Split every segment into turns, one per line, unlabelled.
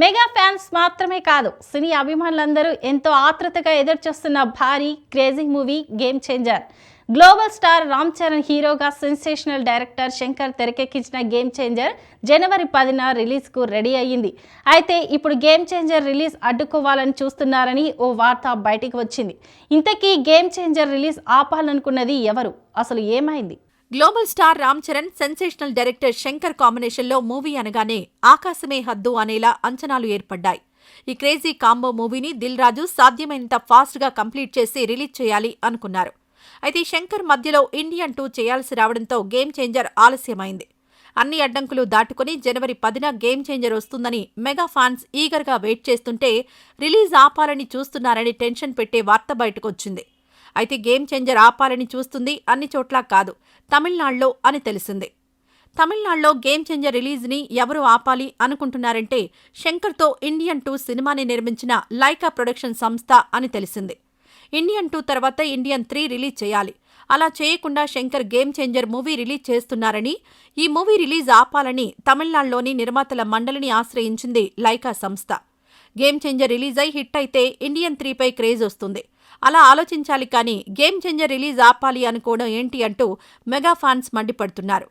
Mega fans మాత్రమే కాదు సినీ అభిమానులందరూ ఎంతో ఆతృతగా ఎదురుచూస్తున్న భారీ crazy movie game changer. Global star Ram Charan హీరోగా సెన్సేషనల్ డైరెక్టర్ శంకర్ తెరకెక్కించిన గేమ్ చేంజర్ జనవరి పదిన రిలీజ్కు రెడీ అయ్యింది. అయితే ఇప్పుడు గేమ్ చేంజర్ రిలీజ్ అడ్డుకోవాలని చూస్తున్నారని ఓ వార్త బయటికి వచ్చింది. ఇంతకీ గేమ్ చేంజర్ రిలీజ్ ఆపాలనుకున్నది ఎవరు? అసలు ఏమైంది?
Global star Ram Charan sensational director Shankar కాంబినేషన్లో మూవీ అనగానే ఆకాశమే హద్దు అనేలా అంచనాలు ఏర్పడ్డాయి. ఈ క్రేజీ కాంబో మూవీని దిల్ రాజు సాధ్యమైనంత ఫాస్ట్గా కంప్లీట్ చేసి రిలీజ్ చేయాలి అనుకున్నారు. అయితే శంకర్ మధ్యలో ఇండియన్ టూ చేయాల్సి రావడంతో గేమ్ చేంజర్ ఆలస్యమైంది. అన్ని అడ్డంకులు దాటుకుని జనవరి పదిన గేమ్ చేంజర్ వస్తుందని మెగా ఫ్యాన్స్ ఈగర్గా వెయిట్ చేస్తుంటే రిలీజ్ ఆపాలని చూస్తున్నారని టెన్షన్ పెట్టే వార్త బయటకొచ్చింది. అయితే గేమ్ చేంజర్ ఆపాలని చూస్తుంది అన్ని చోట్ల కాదు. తమిళనాడులో అని తెలిసింది. తమిళనాడులో గేమ్ చేంజర్ రిలీజ్ని ఎవరు ఆపాలి అనుకుంటున్నారంటే శంకర్తో ఇండియన్ టూ సినిమాని నిర్మించిన లైకా ప్రొడక్షన్ సంస్థ అని తెలిసింది. ఇండియన్ టూ తర్వాత ఇండియన్ త్రీ రిలీజ్ చేయాలి. అలా చేయకుండా Shankar game changer movie release చేస్తున్నారని ఈ మూవీ రిలీజ్ ఆపాలని తమిళనాడులోని నిర్మాతల మండలిని ఆశ్రయించింది లైకా సంస్థ. గేమ్ చేంజర్ రిలీజ్ అయి హిట్ అయితే ఇండియన్ త్రీపై క్రేజ్ వస్తుంది. అలా ఆలోచించాలి కానీ గేమ్ చేంజర్ రిలీజ్ ఆపాలి అనుకోవడం ఏంటి అంటూ మెగా ఫ్యాన్స్ మండిపడుతున్నారు.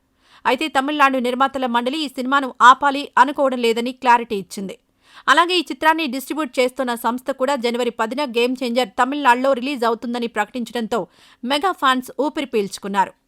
అయితే తమిళనాడు నిర్మాతల మండలి ఈ సినిమాను ఆపాలి అనుకోవడం లేదని క్లారిటీ ఇచ్చింది. అలాగే ఈ చిత్రాన్ని డిస్ట్రిబ్యూట్ చేస్తున్న సంస్థ కూడా జనవరి పదిన గేమ్ చేంజర్ తమిళనాడులో రిలీజ్ అవుతుందని ప్రకటించడంతో మెగా ఫ్యాన్స్ ఊపిరి పీల్చుకున్నారు.